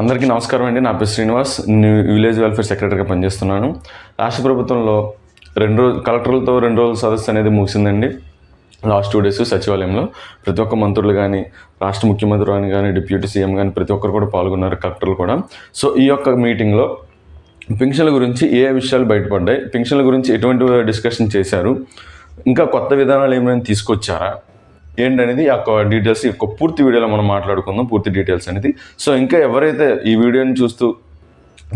అందరికీ నమస్కారం అండి. నా పేరు శ్రీనివాస్. నేను విలేజ్ వెల్ఫేర్ సెక్రటరీగా పనిచేస్తున్నాను. రాష్ట్ర ప్రభుత్వంలో రెండు రోజు కలెక్టర్లతో రెండు రోజుల సదస్సు అనేది ముగిసిందండి. లాస్ట్ టూ డేస్ సచివాలయంలో ప్రతి ఒక్క మంత్రులు కానీ రాష్ట్ర ముఖ్యమంత్రి అని కానీ డిప్యూటీ సీఎం కానీ ప్రతి ఒక్కరు కూడా పాల్గొన్నారు కలెక్టర్లు కూడా. సో ఈ యొక్క మీటింగ్లో పెన్షన్ల గురించి ఏ విషయాలు బయటపడ్డాయి? పెన్షన్ల గురించి ఎటువంటి డిస్కషన్ చేశారు? ఇంకా కొత్త విధానాలు ఏమైనా తీసుకొచ్చారా? ఏంటనేది ఆ యొక్క డీటెయిల్స్ యొక్క పూర్తి వీడియోలో మనం మాట్లాడుకుందాం పూర్తి డీటెయిల్స్ అనేది. సో ఇంకా ఎవరైతే ఈ వీడియోని చూస్తూ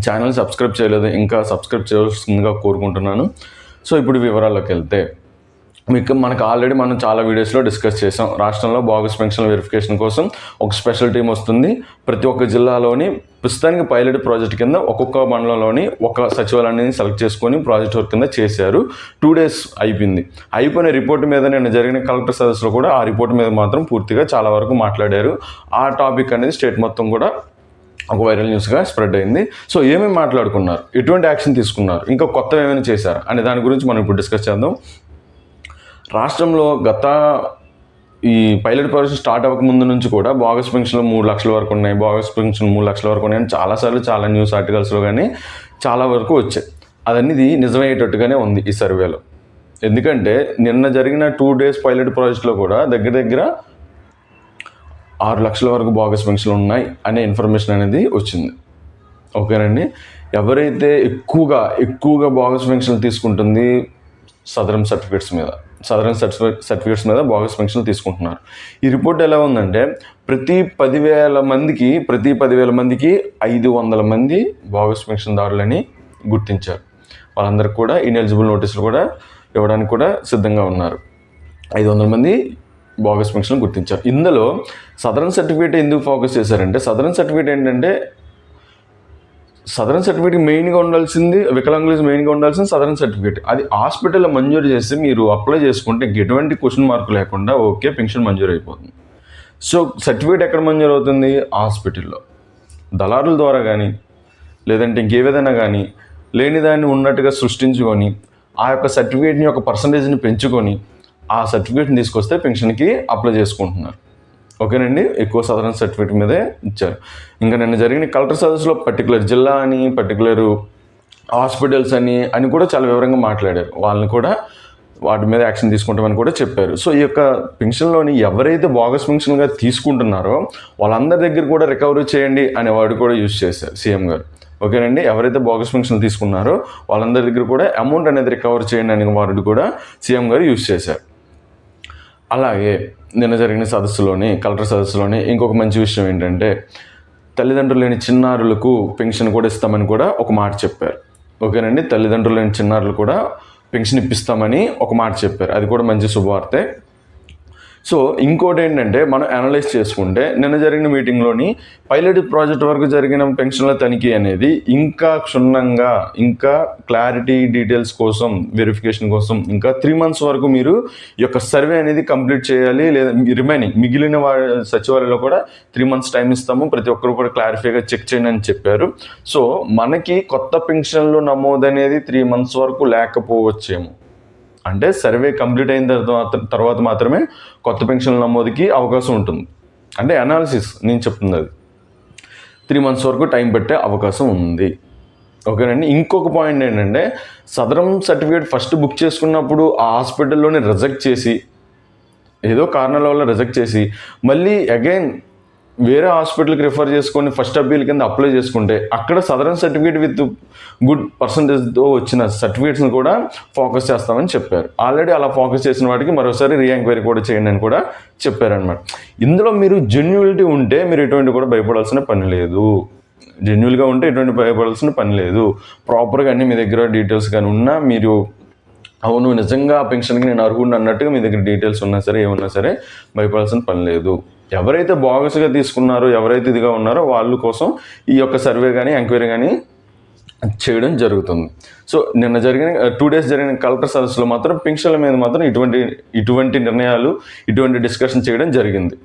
ఛానల్ సబ్స్క్రైబ్ చేయలేదు ఇంకా సబ్స్క్రైబ్ చేయాల్సిందిగా కోరుకుంటున్నాను. సో ఇప్పుడు వివరాల్లోకి వెళ్తే మీకు మనకు ఆల్రెడీ మనం చాలా వీడియోస్లో డిస్కస్ చేసాం. రాష్ట్రంలో బాగస్ పెన్షన్ వెరిఫికేషన్ కోసం ఒక స్పెషల్ టీం వస్తుంది. ప్రతి ఒక్క జిల్లాలోని ప్రస్తుతానికి పైలట్ ప్రాజెక్ట్ కింద ఒక్కొక్క మండలంలోని ఒక సచివాలయాన్ని సెలెక్ట్ చేసుకొని ప్రాజెక్ట్ వర్క్ కింద చేశారు. టూ డేస్ అయిపోయింది. అయిపోయిన రిపోర్ట్ మీద నేను జరిగిన కలెక్టర్ సదస్సులో కూడా ఆ రిపోర్ట్ మీద మాత్రం పూర్తిగా చాలా వరకు మాట్లాడారు. ఆ టాపిక్ అనేది స్టేట్ మొత్తం కూడా ఒక వైరల్ న్యూస్గా స్ప్రెడ్ అయింది. సో ఏమేమి మాట్లాడుకున్నారు? ఎటువంటి యాక్షన్ తీసుకున్నారు? ఇంకా కొత్తవి ఏమైనా చేశారు? అనే దాని గురించి మనం ఇప్పుడు డిస్కస్ చేద్దాం. రాష్ట్రంలో గత ఈ పైలట్ ప్రాజెక్ట్ స్టార్ట్ అవ్వక ముందు నుంచి కూడా బోగస్ పెన్షన్లు మూడు లక్షల వరకు ఉన్నాయి. బోగస్ పెన్షన్ మూడు లక్షల వరకు ఉన్నాయి చాలాసార్లు చాలా న్యూస్ ఆర్టికల్స్లో కానీ చాలా వరకు వచ్చాయి. అదన్నీ నిజమయ్యేటట్టుగానే ఉంది ఈ సర్వేలో ఎందుకంటే నిన్న జరిగిన టూ డేస్ పైలట్ ప్రాజెక్ట్లో కూడా దగ్గర దగ్గర ఆరు లక్షల వరకు బోగస్ పెన్షన్లు ఉన్నాయి అనే ఇన్ఫర్మేషన్ అనేది వచ్చింది. ఓకేనండి ఎవరైతే ఎక్కువగా ఎక్కువగా బోగస్ పెన్షన్లు తీసుకుంటుంది సదరం సర్టిఫికేట్స్ మీద సదరన్ సర్టిఫికేట్ సర్టిఫికేట్స్ మీద బోగస్ పెన్షన్లు తీసుకుంటున్నారు. ఈ రిపోర్ట్ ఎలా ఉందంటే ప్రతి పదివేల మందికి ప్రతి పదివేల మందికి ఐదు వందల మంది బోగస్ పెన్షన్దారులని గుర్తించారు. వాళ్ళందరికీ కూడా ఇన్ఎలిజిబుల్ నోటీసులు కూడా ఇవ్వడానికి కూడా సిద్ధంగా ఉన్నారు. ఐదు వందల మంది బోగస్ పెన్షన్ గుర్తించారు. ఇందులో సదరన్ సర్టిఫికేట్ ఎందుకు ఫోకస్ చేశారంటే సదరన్ సర్టిఫికేట్ ఏంటంటే సదరన్ సర్టిఫికేట్ మెయిన్గా ఉండాల్సింది వికలాంగులకు మెయిన్గా ఉండాల్సింది సదరన్ సర్టిఫికేట్. అది హాస్పిటల్లో మంజూరు చేసి మీరు అప్లై చేసుకుంటే ఎటువంటి క్వశ్చన్ మార్క్ లేకుండా ఓకే పెన్షన్ మంజూరు అయిపోతుంది సో సర్టిఫికేట్ ఎక్కడ మంజూరు అవుతుంది హాస్పిటల్లో. దళారుల ద్వారా కానీ లేదంటే ఇంకే విధంగా కానీ లేని దాన్ని ఉన్నట్టుగా సృష్టించుకొని ఆ యొక్క సర్టిఫికేట్ని యొక్క పర్సంటేజ్ని పెంచుకొని ఆ సర్టిఫికేట్ని తీసుకొస్తే పెన్షన్కి అప్లై చేసుకుంటున్నారు. ఓకేనండి? ఎక్కువ సాధారణ సర్టిఫికేట్ మీదే ఇచ్చారు. ఇంకా నిన్న జరిగిన కలెక్టర్ సదస్సులో పర్టికులర్ జిల్లా అని పర్టికులర్ హాస్పిటల్స్ అని అని కూడా చాలా వివరంగా మాట్లాడారు. వాళ్ళని కూడా వాటి మీద యాక్షన్ తీసుకుంటామని కూడా చెప్పారు. సో ఈ యొక్క పెన్షన్లోని ఎవరైతే బోగస్ పెన్షన్గా తీసుకుంటున్నారో వాళ్ళందరి దగ్గర కూడా రికవరీ చేయండి అనే వాడు కూడా యూజ్ చేశారు సీఎం గారు. ఓకేనండి? ఎవరైతే బోగస్ పెన్షన్ తీసుకున్నారో వాళ్ళందరి దగ్గర కూడా అమౌంట్ అనేది రికవర్ చేయండి అనే వాడు కూడా సీఎం గారు యూజ్ చేశారు. అలాగే నిన్న జరిగిన సదస్సులోని కలెక్టర్ సదస్సులోని ఇంకొక మంచి విషయం ఏంటంటే తల్లిదండ్రులు లేని చిన్నారులకు పెన్షన్ కూడా ఇస్తామని కూడా ఒక మాట చెప్పారు. ఓకేనండి? తల్లిదండ్రులు లేని చిన్నారులు కూడా పెన్షన్ ఇప్పిస్తామని ఒక మాట చెప్పారు. అది కూడా మంచి శుభవార్తే. సో ఇంకోటి ఏంటంటే మనం అనలైజ్ చేసుకుంటే నిన్న జరిగిన మీటింగ్లోని పైలట్ ప్రాజెక్ట్ వరకు జరిగిన పెన్షన్ల తనిఖీ అనేది ఇంకా క్షుణ్ణంగా ఇంకా క్లారిటీ డీటెయిల్స్ కోసం వెరిఫికేషన్ కోసం ఇంకా త్రీ మంత్స్ వరకు మీరు ఈ యొక్క సర్వే అనేది కంప్లీట్ చేయాలి. లేదా రిమైనింగ్ మిగిలిన వా సచివాలయంలో కూడా త్రీ మంత్స్ టైం ఇస్తాము. ప్రతి ఒక్కరు కూడా క్లారిఫైగా చెక్ చేయండి అని చెప్పారు. సో మనకి కొత్త పెన్షన్లు నమోదు అనేది త్రీ మంత్స్ వరకు లేకపోవచ్చేమో. అంటే సర్వే కంప్లీట్ అయిన తర్వాత తర్వాత మాత్రమే కొత్త పెన్షన్ల నమోదుకి అవకాశం ఉంటుంది. అంటే అనాలిసిస్ నేను చెప్తుంది అది త్రీ మంత్స్ వరకు టైం పెట్టే అవకాశం ఉంది. ఓకేనండి ఇంకొక పాయింట్ ఏంటంటే సదరం సర్టిఫికేట్ ఫస్ట్ బుక్ చేసుకున్నప్పుడు ఆ హాస్పిటల్లోనే రిజెక్ట్ చేసి ఏదో కారణాల వల్ల రిజెక్ట్ చేసి మళ్ళీ అగైన్ వేరే హాస్పిటల్కి రిఫర్ చేసుకొని ఫస్ట్ అప్పీల్ కింద అప్లై చేసుకుంటే అక్కడ సదరన్ సర్టిఫికేట్ విత్ గుడ్ పర్సంటేజ్తో వచ్చిన సర్టిఫికేట్స్ని కూడా ఫోకస్ చేస్తామని చెప్పారు. ఆల్రెడీ అలా ఫోకస్ చేసిన వాటికి మరోసారి రీఎంక్వైరీ కూడా చేయండి అని కూడా చెప్పారనమాట ఇందులో మీరు జెన్యునిటీ ఉంటే మీరు ఎటువంటి కూడా భయపడాల్సిన పని లేదు. జెన్యున్గా ఉంటే ఎటువంటి భయపడాల్సిన పని లేదు. ప్రాపర్గా అన్ని మీ దగ్గర డీటెయిల్స్ కానీ ఉన్నా మీరు అవును నిజంగా ఆ పెన్షన్కి నేను అర్హుడిని అన్నట్టుగా మీ దగ్గర డీటెయిల్స్ ఉన్నా సరే ఏమున్నా సరే భయపడాల్సిన పని లేదు. ఎవరైతే బోగస్గా తీసుకున్నారో ఎవరైతే ఇదిగా ఉన్నారో వాళ్ళ కోసం ఈ యొక్క సర్వే కానీ ఎంక్వైరీ కానీ చేయడం జరుగుతుంది. సో నిన్న జరిగిన uh, టూ డేస్ జరిగిన కలెక్టర్ సదస్సులో మాత్రం పెన్షన్ల మీద మాత్రం ఇటువంటి ఇటువంటి నిర్ణయాలు ఇటువంటి డిస్కషన్ చేయడం జరిగింది.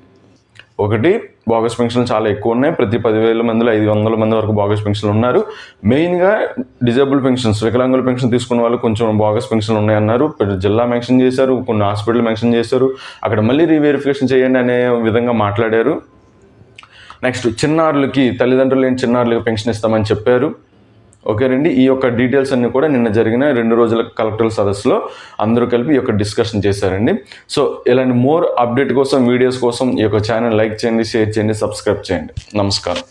ఒకటి బోగస్ పెన్షన్లు చాలా ఎక్కువ ఉన్నాయి. ప్రతి పదివేల మందిలో ఐదు వందల మంది వరకు బోగస్ పెన్షన్లు ఉన్నారు. మెయిన్గా డిజేబుల్ పెన్షన్స్ వికలాంగుల పెన్షన్ తీసుకున్న వాళ్ళు కొంచెం బోగస్ పెన్షన్లు ఉన్నాయన్నారు. జిల్లా మెన్షన్ చేశారు కొన్ని హాస్పిటల్ మెన్షన్ చేశారు. అక్కడ మళ్ళీ రీవెరిఫికేషన్ చేయండి అనే విధంగా మాట్లాడారు. నెక్స్ట్ చిన్నారులకి తల్లిదండ్రులు లేని చిన్నారులకి పెన్షన్ ఇస్తామని చెప్పారు. ఓకేనండి? ఈ యొక్క డీటెయిల్స్ అన్ని కూడా నిన్న జరిగిన రెండు రోజుల కలెక్టర్ సదస్సులో అందరూ కలిపి ఈ యొక్క డిస్కషన్ చేశారండి. సో ఇలాంటి మోర్ అప్డేట్ కోసం వీడియోస్ కోసం ఈ యొక్క ఛానల్ లైక్ చేయండి షేర్ చేయండి సబ్స్క్రైబ్ చేయండి. నమస్కారం.